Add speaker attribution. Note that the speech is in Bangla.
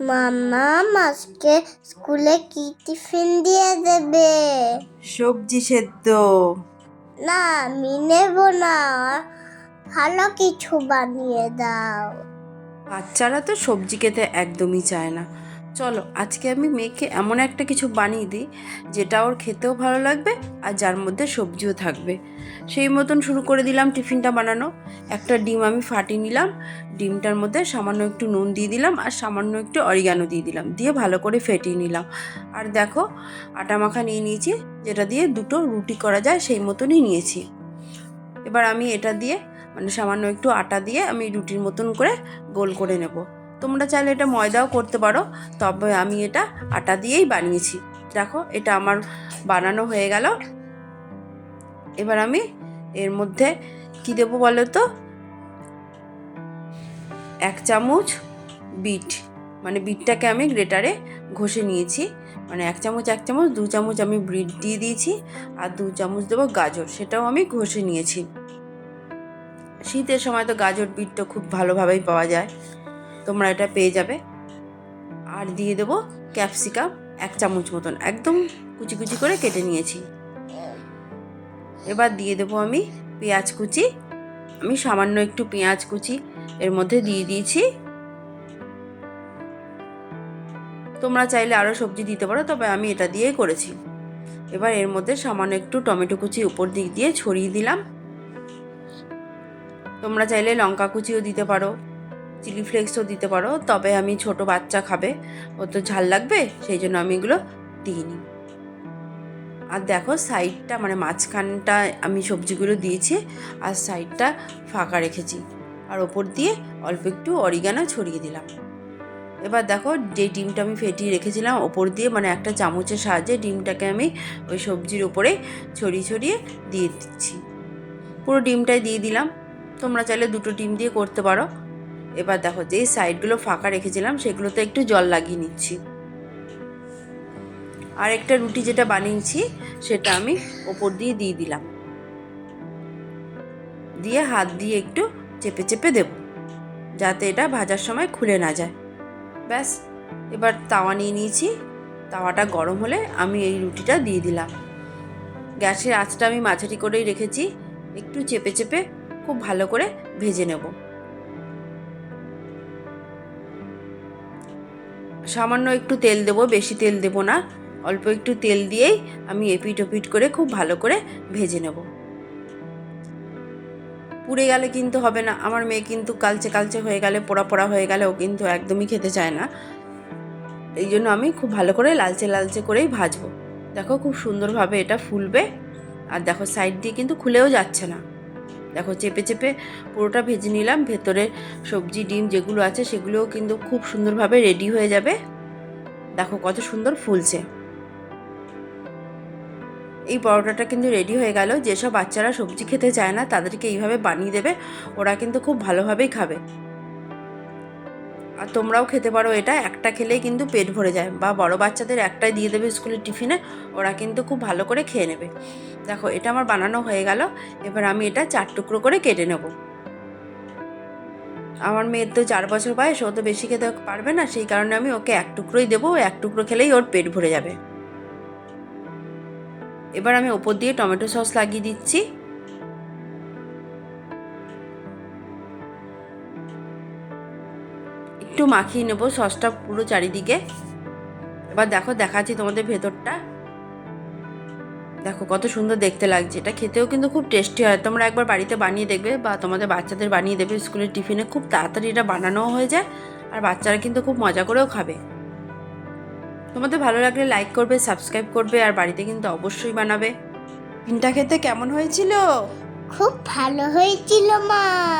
Speaker 1: মামা আজকে স্কুলে কি টিফিন দিয়ে দেবে?
Speaker 2: সবজি সেদ্ধ।
Speaker 1: না আমি নেব না। ভালো কিছু বানিয়ে দাও।
Speaker 2: বাচ্চারা তো সবজি খেতে একদমই চায় না। চলো, আজকে আমি মেয়েকে এমন একটা কিছু বানিয়ে দিই, যেটা ওর খেতেও ভালো লাগবে আর যার মধ্যে সবজিও থাকবে। সেই মতন শুরু করে দিলাম টিফিনটা বানানো। একটা ডিম আমি ফাটিয়ে নিলাম, ডিমটার মধ্যে সামান্য একটু নুন দিয়ে দিলাম আর সামান্য একটু অরিগানো দিয়ে দিলাম, দিয়ে ভালো করে ফেটিয়ে নিলাম। আর দেখো, আটা মাখা নিয়ে নিয়েছি, যেটা দিয়ে দুটো রুটি করা যায় সেই মতনই নিয়েছি। এবার আমি এটা দিয়ে মানে সামান্য একটু আটা দিয়ে আমি রুটির মতন করে গোল করে নেব। তোমরা চাইলে এটা ময়দাও করতে পারো, তবে আমি এটা আটা দিয়েই বানিয়েছি। দেখো, এটা আমার বানানো হয়ে গেল। এবার আমি এর মধ্যে কি দেবো বলো তো? এক চামচ বিট মানে বিটটাকে আমি গ্রেটারে ঘষে নিয়েছি। মানে এক চামচ এক চামচ, দু চামচ আমি বিট দিয়ে দিয়েছি, আর দু চামচ দেবো গাজর, সেটাও আমি ঘষে নিয়েছি। শীতের সময় তো গাজর, বিট তো খুব ভালোভাবেই পাওয়া যায়। তোমরা এটা পেয়ে যাবে। আর দিয়ে দেবো ক্যাপসিকাম এক চামচ মতন। একদম কুচি কুচি করে কেটে নিয়েছি। এবার দিয়ে দেবো আমি পেঁয়াজ কুচি। আমি সামান্য একটু পেঁয়াজ কুচি এর মধ্যে দিয়ে দিয়েছি। তোমরা চাইলে আরও সবজি দিতে পারো, তবে আমি এটা দিয়েই করেছি। এবার এর মধ্যে সামান্য একটু টমেটো কুচি উপর দিক দিয়ে ছড়িয়ে দিলাম। তোমরা চাইলে লঙ্কা কুচিও দিতে পারো। চিলি ফ্লেক্সও দিতে পারো, তবে আমি ছোট বাচ্চা খাবে। ও তো ঝাল লাগবে, সেই জন্য আমি এগুলো দিইনি। আর দেখো, সাইডটা মানে মাঝখানটা আমি সবজিগুলো দিয়েছি, আর সাইডটা ফাঁকা রেখেছি। আর ওপর দিয়ে অল্প একটু অরিগানা ছড়িয়ে দিলাম। এবার দেখো, যে ডিমটা আমি ফেটিয়ে রেখেছিলাম, ওপর দিয়ে মানে একটা চামচের সাহায্যে ডিমটাকে আমি ওই সবজির ওপরে ছড়িয়ে ছড়িয়ে দিয়ে দিচ্ছি। পুরো ডিমটাই দিয়ে দিলাম। তোমরা চাইলে দুটো ডিম দিয়ে করতে পারো। এবার দেখো, যেই সাইডগুলো ফাঁকা রেখেছিলাম, সেগুলোতে একটু জল লাগিয়ে নিচ্ছি। আর একটা রুটি যেটা বানিয়েছি, সেটা আমি ওপর দিয়ে দিয়ে দিলাম। দিয়ে হাত দিয়ে একটু চেপে চেপে দেব, যাতে এটা ভাজার সময় খুলে না যায়। ব্যাস, এবার তাওয়া নিয়ে নিয়েছি। তাওয়াটা গরম হলে আমি এই রুটিটা দিয়ে দিলাম। গ্যাসের আঁচটা আমি মাঝারি করেই রেখেছি। একটু চেপে চেপে খুব ভালো করে ভেজে নেব। সামান্য একটু তেল দেবো, বেশি তেল দেবো না। অল্প একটু তেল দিয়েই আমি এপিট ওপিট করে খুব ভালো করে ভেজে নেব। পুড়ে গেলে কিন্তু হবে না। আমার মেয়ে কিন্তু কালচে কালচে হয়ে গেলে, পোড়া পোড়া হয়ে গেলে ও কিন্তু একদমই খেতে চায় না। এই জন্য আমি খুব ভালো করে লালচে লালচে করেই ভাজবো। দেখো খুব সুন্দরভাবে এটা ফুলবে। আর দেখো সাইড দিয়ে কিন্তু খুলেও যাচ্ছে না। দেখো চেপে চেপে পুরোটা ভেজে নিলাম। ভেতরে সবজি, ডিম যেগুলো আছে সেগুলোও কিন্তু খুব সুন্দরভাবে রেডি হয়ে যাবে। দেখো কত সুন্দর ফুলছে। এই পরোটাটা কিন্তু রেডি হয়ে গেল। যেসব বাচ্চারা সবজি খেতে চায় না, তাদেরকে এইভাবে বানিয়ে দেবে। ওরা কিন্তু খুব ভালোভাবেই খাবে। আর তোমরাও খেতে পারো এটা। একটা খেলেই কিন্তু পেট ভরে যায় বা বড় বাচ্চাদের একটাই দিয়ে দেবে স্কুলের টিফিনে, ওরা কিন্তু খুব ভালো করে খেয়ে নেবে। দেখো, এটা আমার বানানো হয়ে গেল, এবার আমি এটা চার টুকরো করে কেটে নেব। আমার মেয়ের তো চার বছর বয়স, ও তো বেশি খেতে পারবে না, সেই কারণে আমি ওকে এক টুকরোই দেবো এক টুকরো খেলেই ওর পেট ভরে যাবে। এবার আমি ওপর দিয়ে টমেটো সস লাগিয়ে দিচ্ছি। একটু মাখিয়ে নেব, সসটা পুরো চারিদিকে। এবার দেখো, দেখাচ্ছি তোমাদের ভেতরটা। দেখো, কত সুন্দর দেখতে লাগছে। এটা খেতেও কিন্তু খুব টেস্টি হয়। তোমরা একবার বাড়িতে বানিয়ে দেখবে বা তোমাদের বাচ্চাদের বানিয়ে দেবে স্কুলের টিফিনে। খুব তাড়াতাড়ি এটা বানানোও হয়ে যায় আর বাচ্চারা কিন্তু খুব মজা করেও খাবে। তোমাদের ভালো লাগলে লাইক করবে সাবস্ক্রাইব করবে আর বাড়িতে কিন্তু অবশ্যই বানাবে। টিফিনটা খেতে কেমন হয়েছিল?
Speaker 1: খুব ভালো হয়েছিল মা।